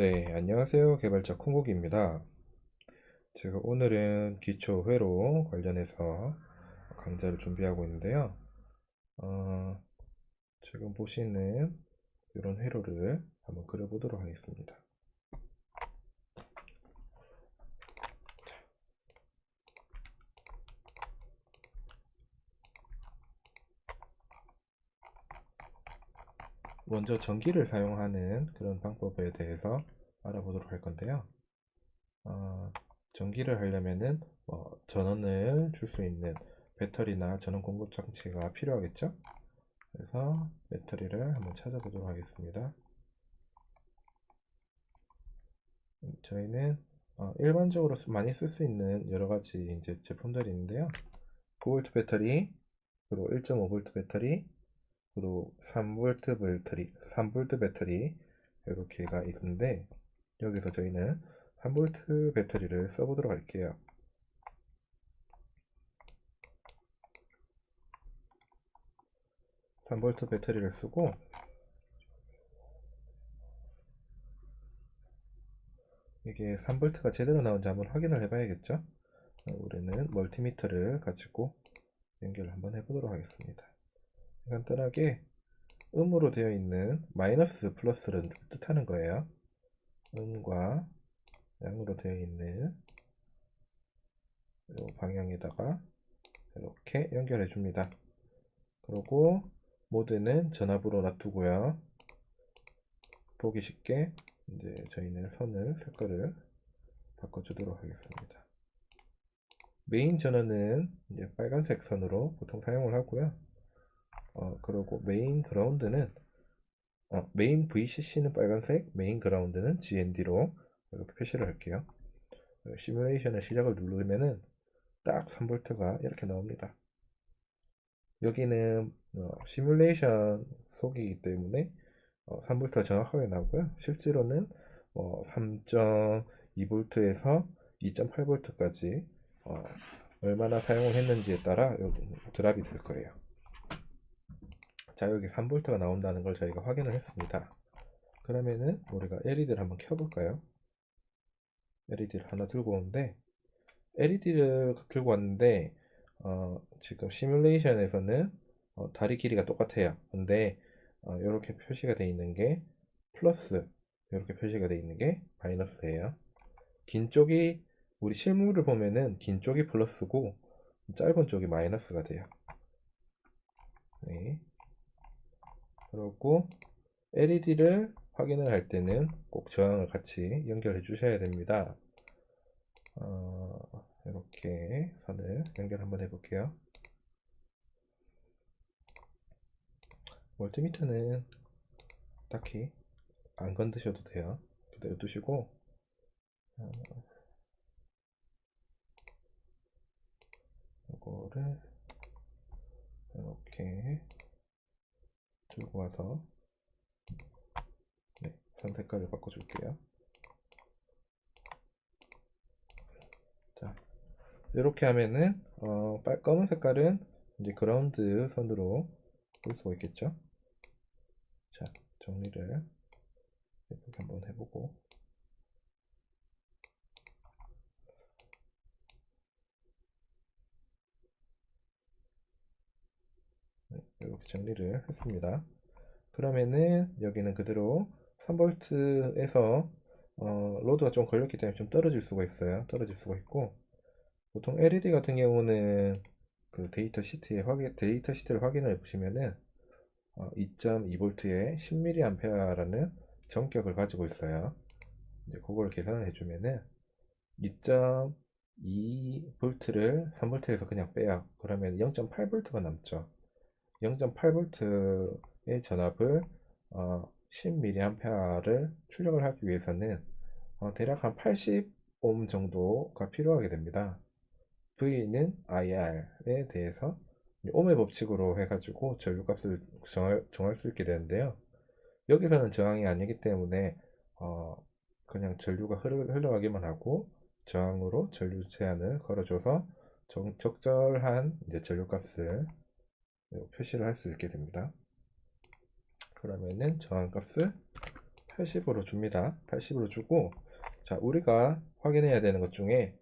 네, 안녕하세요. 개발자 콩국입니다. 제가 오늘은 기초 회로 관련해서 강좌를 준비하고 있는데요. 어, 지금 보시는 이런 회로를 한번 그려보도록 하겠습니다. 먼저 전기를 사용하는 그런 방법에 대해서 알아보도록 할 건데요. 어, 전기를 하려면은 뭐 전원을 줄 수 있는 배터리나 전원 공급 장치가 필요하겠죠? 그래서 배터리를 한번 찾아보도록 하겠습니다. 음, 저희는 어, 일반적으로 많이 쓸 수 있는 여러 가지 이제 제품들이 있는데요. 9V 배터리, 그리고 1.5V 배터리, 그리고 3V 배터리, 3V 배터리 이렇게가 있는데 여기서 저희는 3V 배터리를 써보도록 할게요. (3V) 배터리를 쓰고 이게 3V가 제대로 나온지 한번 확인을 해 봐야겠죠 우리는 멀티미터를 가지고 연결을 한번 해보도록 하겠습니다 간단하게 음으로 되어 있는 마이너스 플러스를 뜻하는 거예요. 음과 양으로 되어 있는 이 방향에다가 이렇게 연결해 줍니다. 그리고 모드는 전압으로 놔두고요. 보기 쉽게 이제 저희는 선을 색깔을 바꿔주도록 하겠습니다. 메인 전원은 이제 빨간색 선으로 보통 사용을 하고요. 어, 그리고 메인 그라운드는 어, 메인 VCC는 빨간색, 메인 그라운드는 GND로 이렇게 표시를 할게요. 시뮬레이션의 시작을 누르면은 딱 3V가 이렇게 나옵니다. 여기는 어, 시뮬레이션 속이기 때문에 어, 3V가 정확하게 나오고요. 실제로는 어, 3.2V에서 2.8V까지 어, 얼마나 사용을 했는지에 따라 드랍이 될 거예요. 자 여기 3V가 나온다는 걸 저희가 확인을 했습니다. 그러면은 우리가 LED를 한번 켜볼까요? LED를 하나 들고 오는데 LED를 들고 왔는데 어, 지금 시뮬레이션에서는 어, 다리 길이가 똑같아요. 근데 어, 이렇게 표시가 되어 있는 게 플러스 이렇게 표시가 되어 있는 게 마이너스예요. 긴 쪽이 우리 실물을 보면은 긴 쪽이 플러스고 짧은 쪽이 마이너스가 돼요. 네. 그리고 LED를 확인을 할 때는 꼭 저항을 같이 연결해 주셔야 됩니다. 어, 이렇게 선을 연결 한번 해볼게요. 멀티미터는 딱히 안 건드셔도 돼요. 그대로 두시고 어, 이거를 이렇게 들고 와서 네, 선 색깔을 바꿔줄게요. 자, 이렇게 하면은 어, 빨 검은 색깔은 이제 그라운드 선으로 볼 수가 있겠죠. 자, 정리를 예쁘게 한번 해보고 이렇게 정리를 했습니다. 그러면은 여기는 그대로 3V에서 어, 로드가 좀 걸렸기 때문에 좀 떨어질 수가 있어요. 떨어질 수가 있고 보통 LED 같은 경우는 그 데이터 시트에 확인 데이터 시트를 확인해 보시면은 어, 2.2V에 10mA라는 전격을 가지고 있어요. 이제 그걸 계산을 해주면은 2.2V를 3V에서 그냥 빼요. 그러면 0.8V가 남죠. 0.8V의 전압을 어, 10mA를 출력을 하기 위해서는 어, 대략 한 80옴 정도가 필요하게 됩니다. V는 IR에 대해서 옴의 법칙으로 해가지고 전류값을 정할, 정할 수 있게 되는데요. 여기서는 저항이 아니기 때문에 어, 그냥 전류가 흘러, 가기만 하고 저항으로 전류 제한을 걸어줘서 적, 적절한 이제 전류값을 표시를 할 수 있게 됩니다. 그러면은 저항값을 80으로 줍니다. 80으로 주고 자 우리가 확인해야 되는 것 중에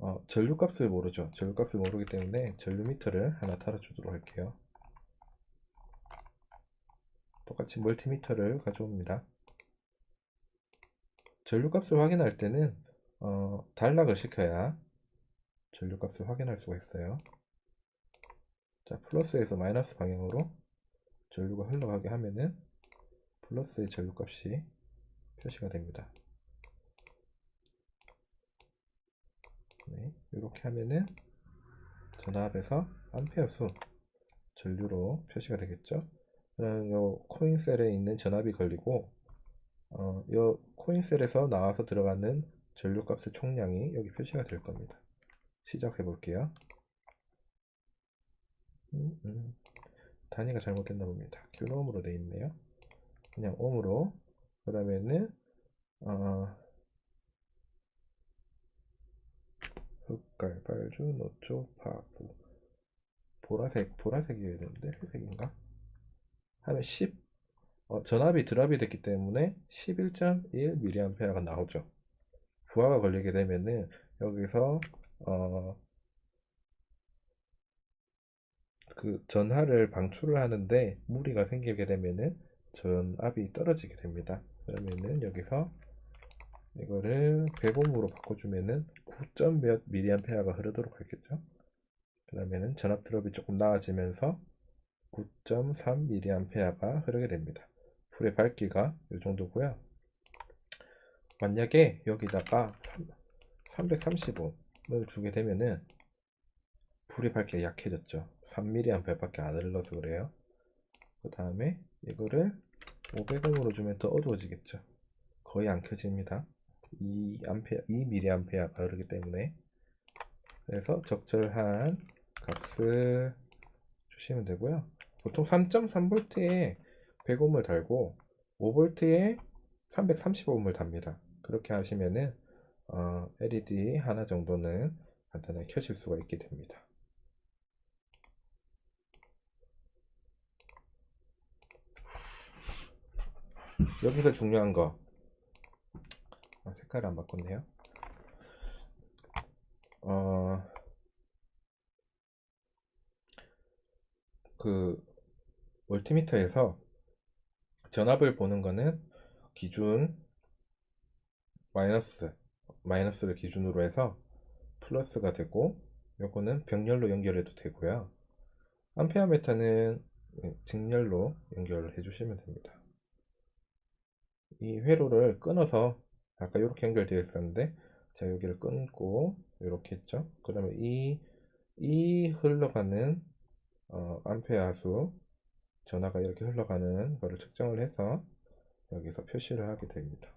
어, 전류값을 모르죠. 전류값을 모르기 때문에 전류미터를 하나 달아주도록 할게요. 똑같이 멀티미터를 가져옵니다. 전류값을 확인할 때는 어, 단락을 시켜야 전류값을 확인할 수가 있어요. 자, 플러스에서 마이너스 방향으로 전류가 흘러가게 하면은 플러스의 전류값이 표시가 됩니다. 네, 이렇게 하면은 전압에서 암페어 수 전류로 표시가 되겠죠. 그럼 요 코인셀에 있는 전압이 걸리고 어, 요 코인셀에서 나와서 들어가는 전류값의 총량이 여기 표시가 될 겁니다. 시작해 볼게요. 음, 음. 단위가 잘못됐나 봅니다. 킬로옴으로 되어 있네요. 그냥 옴으로 그 다음에는 어, 흑갈, 빨주, 노초, 파부 보라색, 보라색이어야 되는데 회색인가? 하면 10 어, 전압이 드랍이 됐기 때문에 11.1mA가 나오죠. 부하가 걸리게 되면은 여기서 어, 그 전하를 방출을 하는데 무리가 생기게 되면은 전압이 떨어지게 됩니다. 그러면은 여기서 이거를 100옴으로 바꿔주면은 9. 몇 mA가 흐르도록 하겠죠. 그러면은 전압 드롭이 조금 나아지면서 9.3 mA가 흐르게 됩니다. 불의 밝기가 이 정도고요. 만약에 여기다가 330옴을 주게 되면은 불의 밝기가 약해졌죠. 3mA 밖에 안 흘러서 그래요. 그 다음에 이거를 500옴으로 주면 더 어두워지겠죠. 거의 안 켜집니다. 2A, 2mA가 흐르기 때문에 그래서 적절한 값을 주시면 되고요. 보통 3.3V에 100옴을 달고 5V에 330옴을 답니다. 그렇게 하시면은 어, LED 하나 정도는 간단하게 켜질 수가 있게 됩니다. 여기서 중요한 거 아, 색깔을 안 바꿨네요. 어, 그 멀티미터에서 전압을 보는 거는 기준 마이너스 마이너스를 기준으로 해서 플러스가 되고 요거는 병렬로 연결해도 되고요. 암페어미터는 직렬로 연결을 해 주시면 됩니다. 이 회로를 끊어서 아까 이렇게 연결되어 있었는데 자 여기를 끊고 이렇게 했죠. 그러면 이, 이 흘러가는 어, 암페어 수 전화가 이렇게 흘러가는 거를 측정을 해서 여기서 표시를 하게 됩니다.